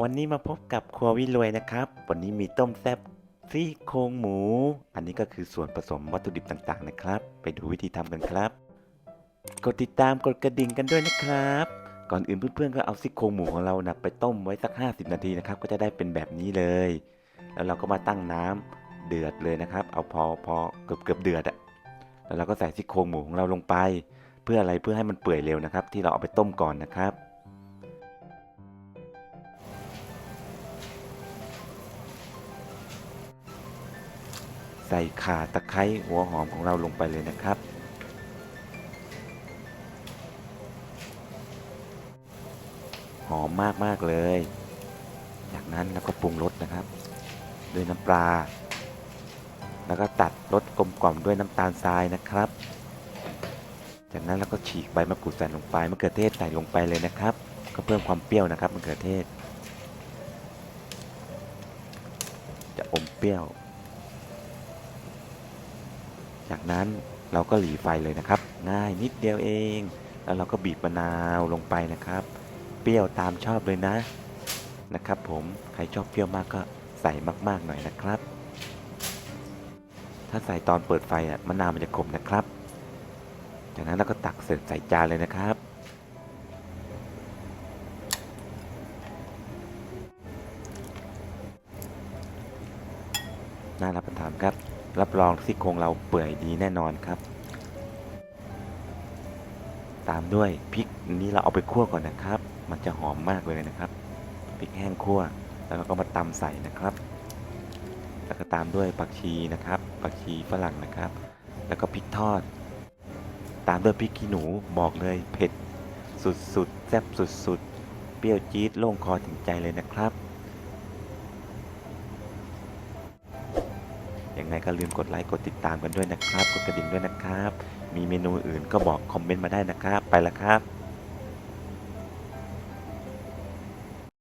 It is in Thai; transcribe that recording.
วันนี้มาพบกับครัววิรวยนะครับ วันนี้มีต้มแซ่บซี่โครงหมู อันนี้ก็คือส่วนผสมวัตถุดิบต่างๆนะครับ ไปดูวิธีทำกันครับ กดติดตามกดกระดิ่งกันด้วยนะครับ ก่อนอื่นเพื่อนๆก็เอาซี่โครงหมูของเรานะไปต้มไว้สัก 50 นาทีนะครับ ก็จะได้เป็นแบบนี้เลย แล้วเราก็มาตั้งน้ำเดือดเลยนะครับ เอาพอพอเกือบเกือบเดือดอะแล้วเราก็ใส่ซี่โครงหมูของเราลงไป เพื่ออะไรเพื่อให้มันเปื่อยเร็วนะครับ ที่เราเอาไปต้มก่อนนะครับ ส่ข่าตะไคร้หัวหอมของเราลงไปเลยนะครับ หอมมากมากเลย จากนั้นเราก็ปรุงรสนะครับ ด้วยน้ำปลา แล้วก็ตัดรสกลมกล่อมด้วยน้ำตาลทรายนะครับ จากนั้นเราก็ฉีกใบมะกรูดใส่ลงไปมะเขือเทศใส่ลงไปเลยนะครับ ก็เพิ่มความเปรี้ยวนะครับมะเขือเทศ จะอมเปรี้ยว จากนั้นเราก็หลีไฟเลยนะครับ ง่ายนิดเดียวเอง แล้วเราก็บีบมะนาวลงไปนะครับ เปรี้ยวตามชอบเลยนะนะครับ ผมใครชอบเปรี้ยวมากก็ใส่มาก ๆหน่อยนะครับ ถ้าใส่ตอนเปิดไฟอะมะนาวมันจะขมนะครับ จากนั้นเราก็ตักเสิร์ฟใส่จานเลยนะครับน่ารับประทานครับ รับรองซี่โครงเราเปื่อยดีแน่นอนครับ ตามด้วยพริกนนี้เราเอาไปคั่วก่อนนะครับ มันจะหอมมากเลยนะครับพริกแห้งคั่ว แล้วเราก็มาตำใส่นะครับ แล้วก็ตามด้วยผักชีนะครับผักชีฝรั่งนะครับ แล้วก็พริกทอด ตามด้วยพริกขี้หนูบอกเลยเผ็ดสุดๆแซ่บสุดๆเปรี้ยวจี๊ดโล่งคอถึงใจเลยนะครับ ยังไงก็ลืมกดไลค์กดติดตามกันด้วยนะครับ กดกระดิ่งด้วยนะครับ มีเมนูอื่นก็บอกคอมเมนต์มาได้นะครับ ไปแล้วครับ